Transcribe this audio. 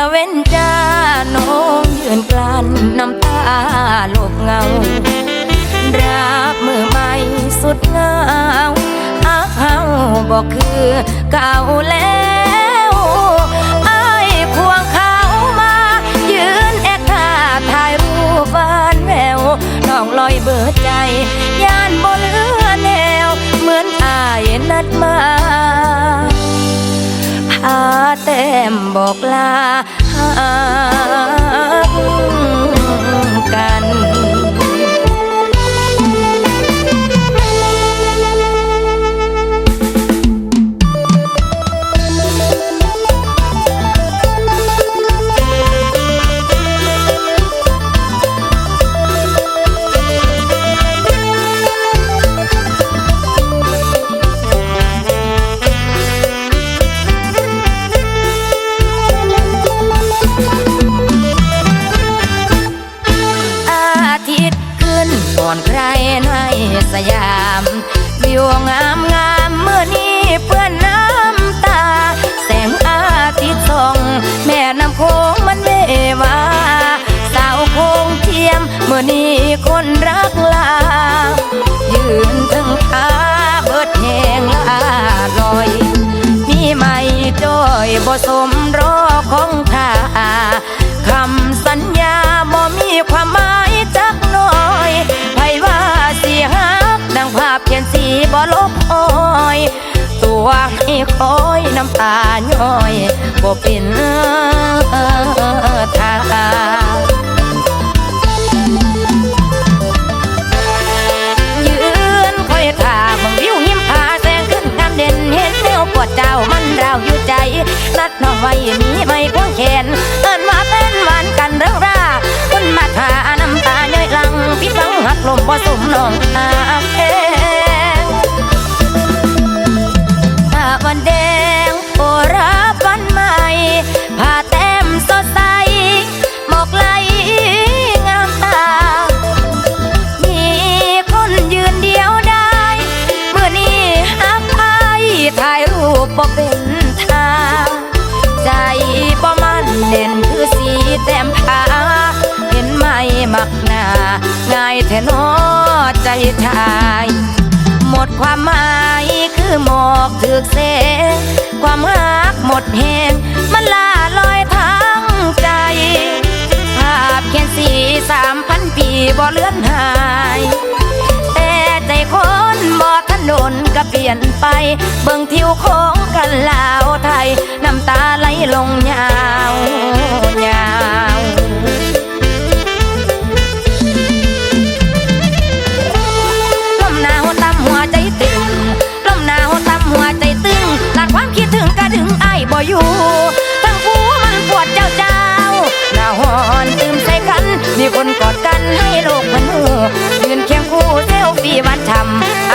ะเว้นจ้าน้องยืนกลั้นน้ำตาหลบเงา รับมือใหม่สุดเงาอาเฮาบอกคือเก่าแล้วไอ้ควงเขามา ยืนแอคท่าถ่ายรูปบานแววน้องลอยเบิดใจ ย่านบ่เหลือแนว เหมือนอายนัดมาพาแต้มบอกลา ห ให้สยามวิวงามงามเมื่อนี้เพื่อนน้ำตา แสง ตัวให้คอยน้ำตาย้อยบ่เป็นทางยืนคอยท่าเบังวิวหิมพาแสงขึ้นงามเด่นเห็นแนวปวดเจ้ามันราวอยู่ใจ นัดน้องไว้มีไม่ควงแขนเอินมาเป็นหวานกันเรื่องราคนมาทาน้ำตาย่อยหลังพี่ฟังหักลมบ่สมน้องอา บ่เป็นทางใจบ่มันเด่นคือสีแต้มผาเห็นไหมมักหนาง่ายแท้นอใจชาย หมดความหมายคือหมอกถึกเส ความหักหมดแหงมันลาลอยทั้งใจ ภาพเขียนสีสามพันปีบ่เลือนหายแต่ใจคนบ่ทันโดนก็เปลี่ยนไป เบิ่งทิวของ กันลาวไทย น้ำตาไหลลงยาวยาวลมหนาวตามหัวใจตึงลมหนาวตามหัวใจตึงหลานความคิดถึงก็ดึงไอ้บ่อยู่ทั้งหัวมันปวดเจ้าเจ้าหน้าหอนตื่มใส่กัน มีคนกอดกันให้โลกมันหูยืนเคียงคู่เซลฟี่วันฉ่ำ